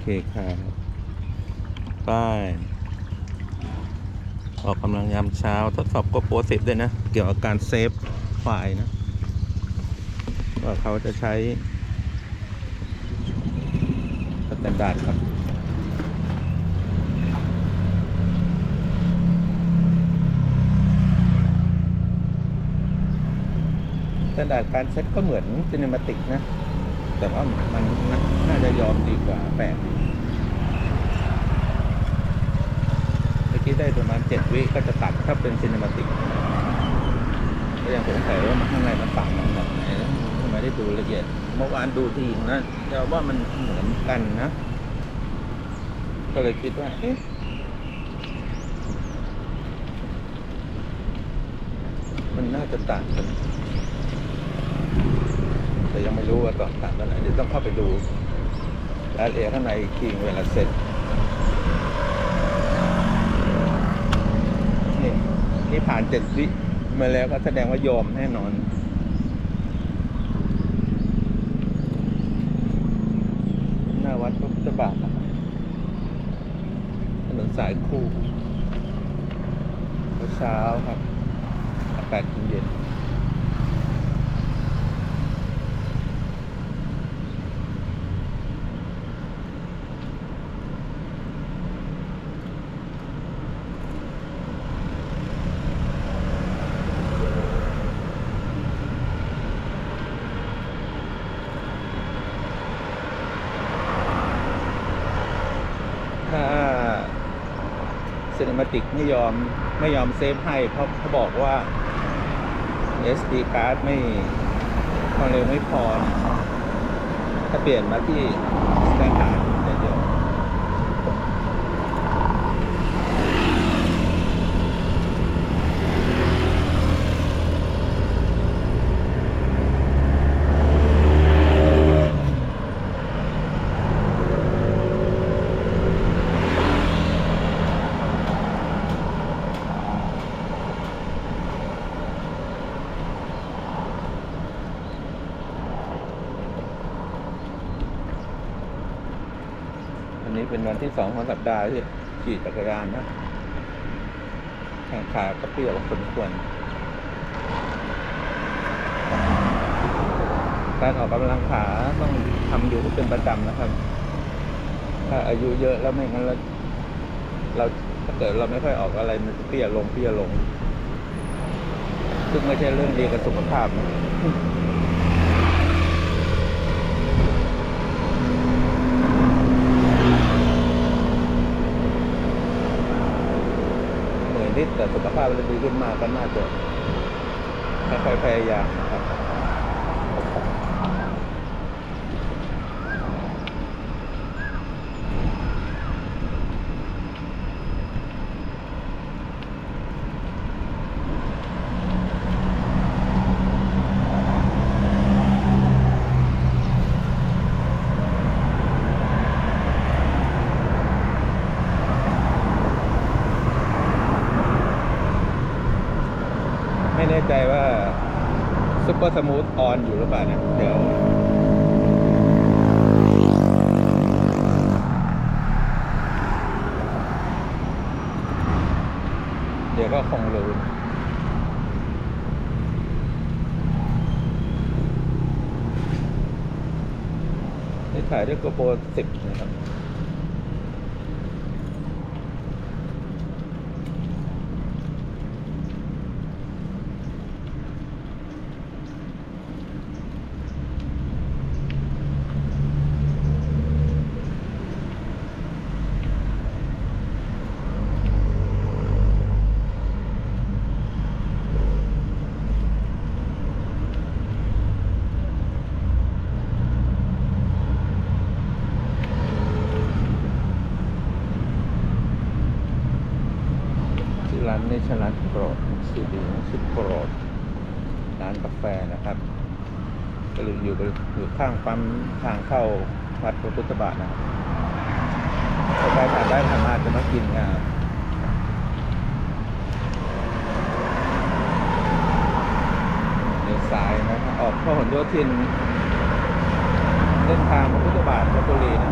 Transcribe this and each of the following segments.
เคครับไปออกกำลังยามเช้า ทดสอบโกโปรสิบด้วยนะ เกี่ยวกับการเซฟไฟล์นะว่าเขาจะใช้สแตนดาร์ดครับสแตนดาร์ดการเซตก็เหมือนซิน e มาติกนะ แต่ว่ามันน่าจะยอมดีกว่าแปดเมื่อกี้ได้ประมาณเจ็ดวิก็จะตัดถ้าเป็นซิน e มาติกก็ยังสงสัยว่ามันข้างในมันต่างกันแบบไหนทำไมได้ดูละเอียดเมื่อวานดูทีนะแต่ว่ามันเหมือนกันนะ ก็เลยคิดว่าเอ๊ะมันน่าจะต่างกัน แต่ยังไม่รู้ว่าต่างต่างกันไหนเดี๋ยวต้องเข้าไปดูรายละเอียดข้างในอีกทีเวลาเสร็จนี่นี่ผ่านเจ็ดวิมาแล้วก็แสดงว่ายอมแน่นอนหน้าวัดพระพุทธบาทนะครับถนนสายคู่เช้าครับอากาศเย็น ถ้าซีนิ มาติกไม่ยอมไม่ยอมเซฟให้ เพราะเขาบอกว่า SD card ไม่ความเร็วไม่พอ ถ้าเปลี่ยนมาที่สแตนดาร์ดจะเดีย วันนี้เป็นวันที่สองของสัปดาห์ที่ขี่จักรยานนะแข่งขาก็เปรี้ยวพอสมควรการออกกำลังขาต้องทำอยู่เป็นประจำนะครับ ถ้าอายุเยอะแล้วไม่งั้นเราเราถ้าเกิดเราไม่ค่อยออกอะไรมันจะเปรี้ยลงเปรี้ยลง ซึ่งไม่ใช่เรื่องดีกับสุขภาพนะ เหนื่อยนิดแต่สุขภาพเราดีขึ้นมากก็น่าจะค่อยๆพยายามนะครับไม่แน่ใจว่าซุ ปอร์สมูทออนอยู่หรือเปล่าเนี่ยเดี๋ยวเดี๋ยวก็คงรู้นี่ถ่ายด้วย GoPro 10นะครับ นเนชรัตโปรดชื่อดีนะชื่อโปรดร้านกาแฟนะครับก็อยู่อยู่อยู่ข้างปั๊มทางเข้าวัดพระพุทธบาทนะครับาใครผ่านได้ผ่านมาจะมากินงานเลี้ยวซ้ายนะออกพหลโยธินเส้นทางพระพุทธบาทลพบุรีนะ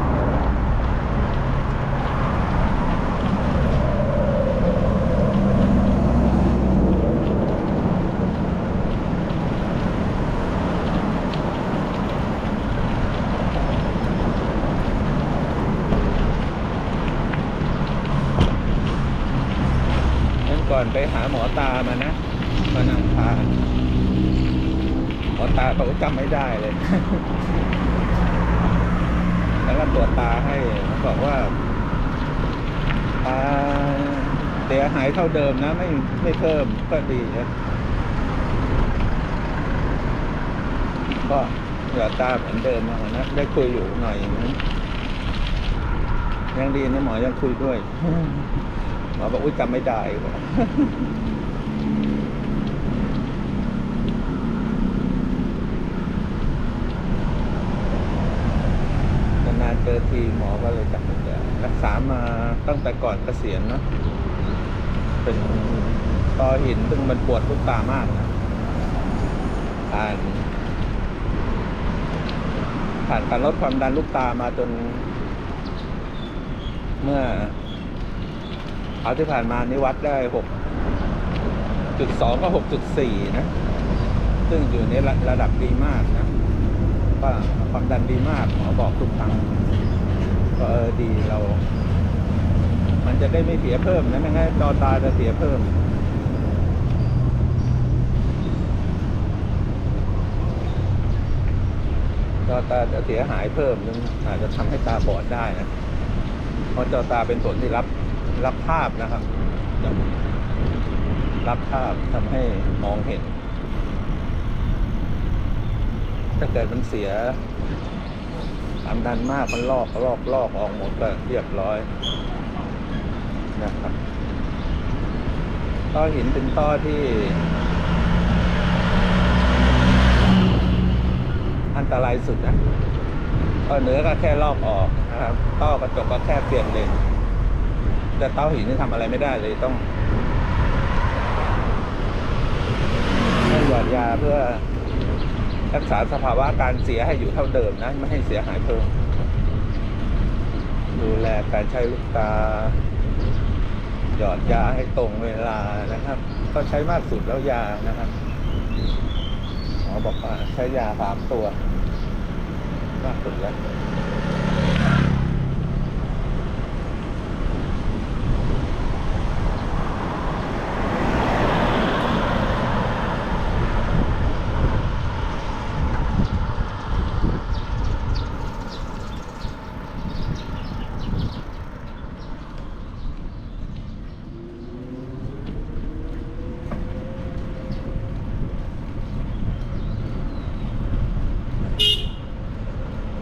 ก่อนไปหาหมอตามานะมานั่งพาหมอตาเขา จำไม่ได้เลย แล้วก็ตรวจตาให้บอกว่าตาเสียหายเท่าเดิมนะ ไม่ไม่เพิ่มก็ดีนะก็เหลือตาเหมือนเดิมอะนะได้คุยอยู่หน่อยนะยังดีนะหมอยังคุยด้วยหมอบอกอุ้ยจำไม่ได้บอก นานๆเจอทีหมอก็เลยจำไม่ได้รักษามา ตั้งแต่ก่อนเกษียณเนอะเป็นตอหินซึ่งมันปวดลูกตามากนะผ่าน ผ่านการลดความดันลูกตามาจน เมื่อเอาที่ผ่านมานี่วัดได้หกจุดสองก็หกจุดสี่นะ ซึ่งอยู่ในระระดับดีมากนะก็ความดันดีมากหมอบอกทุกครั้งก็เออดีเรา มันจะได้ไม่เสียเพิ่มนะไม่งั้นจอตาจะเสียเพิ่มจอตาจะเสียหายเพิ่มนึงอาจจะทำให้ตาบอดได้นะเพราะจอตาเป็นส่วนที่รับรับภาพนะครับ รับภาพทำให้มองเห็น ถ้าเกิดมันเสียความดันมากมันลอกลอกลอกออกหมดก็เรียบร้อย นะครับต้อหินเป็นต้อที่ อันตรายสุดนะต้อเนื้อก็แค่ลอกออกนะครับต้อกระจกก็แค่เปลี่ยนเลนแต่เต้าหินนี่ทำอะไรไม่ได้เลยต้องให้หยอดยาเพื่อรักษาสภาวะการเสียให้อยู่เท่าเดิมนะ ไม่ให้เสียหายเพิ่ม ดูแลการใช้ลูกตา หยอดยาให้ตรงเวลานะครับก็ใช้มากสุดแล้วยานะครับหมอบอกว่าใช้ยาสามตัว มากสุดแล้ว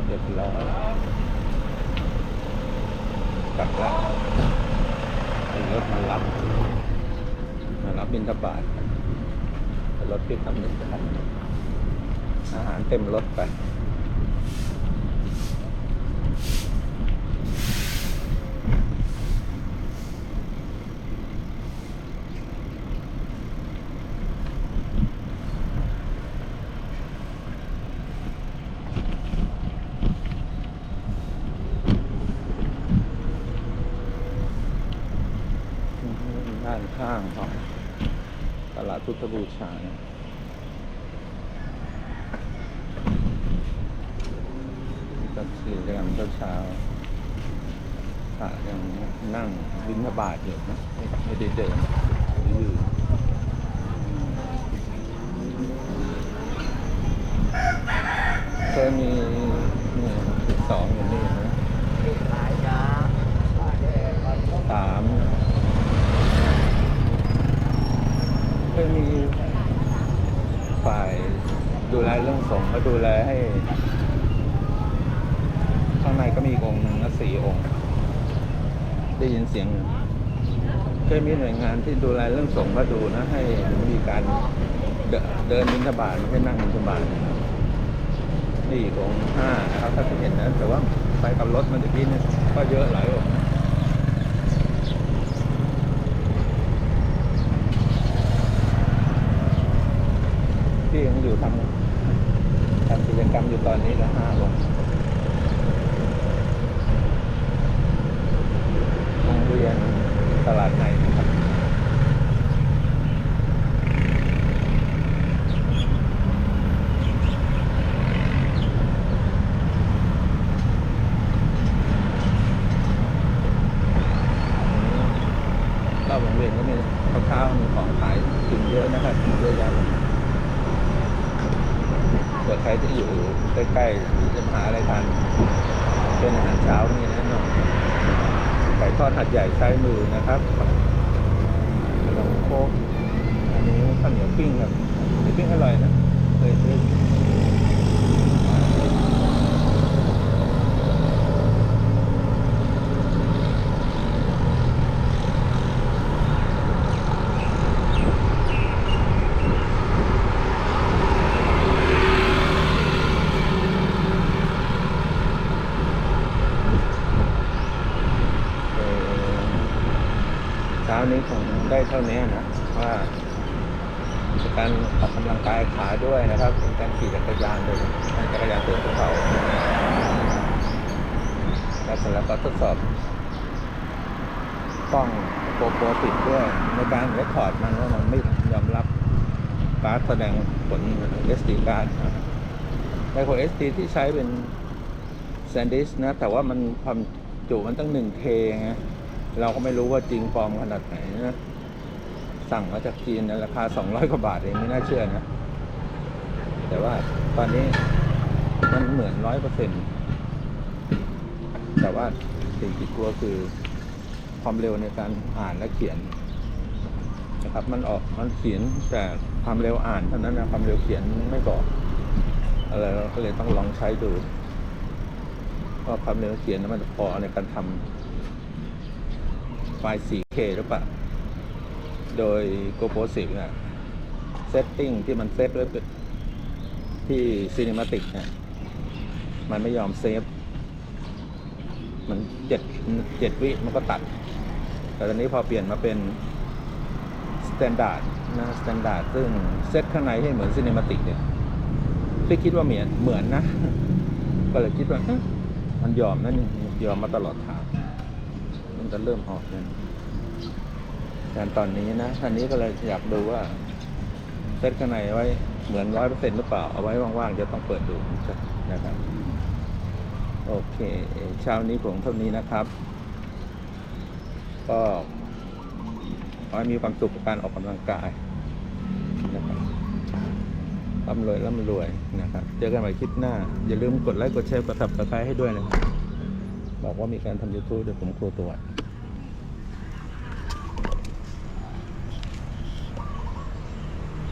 เรียบร้อยกลับแล้วให้รถมารับ มารับบินทบาท รถพิกอัพหนึ่งไปรับอาหารเต็มรถไปด้านข้างของตลาดพุทธบูชาเนี่ ก็คือเรื่องเช้าพระยังนั่งบิณฑบาตอยู่นะไม่ได้เดินยืนเคยมีนี่สองอยู่นี่นะสามเคยมีฝ่ายดูแลเรื่องสงฆ์ก็ดูแลให้างในก็มีอีกองค์หนึ่งนะสี่องค์ ได้ยินเสียงเคยมีหน่วยงานที่ดูแลเรื่องสงฆ์ก็ดูนะ ให้มีการเดินเดินบิณฑบาตไม่ใช่นั่งบิณฑบาตนะครับนี่อีกองค์ห้านะครับถ้าเห็นนะแต่ว่าไปกับรถมันตะกี้เนี่ยก็เยอะหลายองค์ที่ยังอยู่ทำทำกิจกรรมอยู่ตอนนี้ละห้าองค์ เรียนตลาดในนะครับรอบวงเวียนก็มีข้าวๆมีของขายถึงเยอะนะครับเยอะแยะเกิดใครที่อยู่ใกล้ๆจะหาอะไรทานเป็นอาหารเช้านี่นะ อนไก่ทอดหัดใหญ่ซ้ายมือนะครับขนมโคกอันนี้ข้าวเหนียวปิ้งครับปิ้งอร่อยนะเคยซื้อเอ่อเช้านี้คงได้ เท่านี้นะว่าเป็นการออกกำลังกายขาด้วยนะครับเป็นการขี่จักรยานเลยจักรยานเดินภูเขาแล้วเสร็จแล้วก็ทดสอบกล้องโปรโปรติดด้วยในการเรคคอร์ดมันว่ามันไม่ยอมรับการแสดงผล SD การ์ดนะครับไมโคร SD ที่ใช้เป็นแซนดิสนะ แต่ว่ามันความจุมันตั้งหนึ่งเทไงเราก็ไม่รู้ว่าจริงปลอมขนาดไหนนะ สั่งมาจากจีนในราคาสองร้อยกว่าบาทเองไม่น่าเชื่อนะ แต่ว่าตอนนี้มันเหมือนร้อยเปอร์เซ็นต์แต่ว่าสิ่งที่กลัวคือความเร็วในการอ่านและเขียนนะครับ มันออกมันเขียนแต่ความเร็วอ่านเท่านั้นนะความเร็วเขียนไม่บอกอะไรเราก็เลยต้องลองใช้ดูว่าความเร็วเขียนนั้นมันพอในการทำไฟล์ 4K หรือเปล่า โดย GoPro 10เนี่ยเซตติ้งที่มันเซตไว้ที่ Cinematic เนี่ยมันไม่ยอมเซฟ มันเจ็ดเจ็ดวิมันก็ตัด แต่ตอนนี้พอเปลี่ยนมาเป็น Standard นะ Standard ซึ่งเซตข้างในให้เหมือน Cinematic เนี่ยพี่คิดว่าเหมือนเหมือนนะ ก็เลยคิดว่ามันยอมนั่นยอมมาตลอดทาง มันจะเริ่มออกเนี่ย แต่ตอนนี้นะอันนี้ก็เลยอยากดูว่าเซตข้างในไว้เหมือนร้อยเปอร์เซ็นต์หรือเปล่า เอาไว้ว่างๆ จะต้องเปิดดูนะครับ โอเคเช้านี้ผมเท่านี้นะครับ ก็ขอให้มีความสุขกับการออกกำลังกายนะครับร่ำรวยร่ำรวยนะครับ เจอกันใหม่คลิปหน้า อย่าลืมกดไลค์กดแชร์กด subscribe ให้ด้วยนะครับ บอกว่ามีการทำ YouTube เดี๋ยวผมครูตัว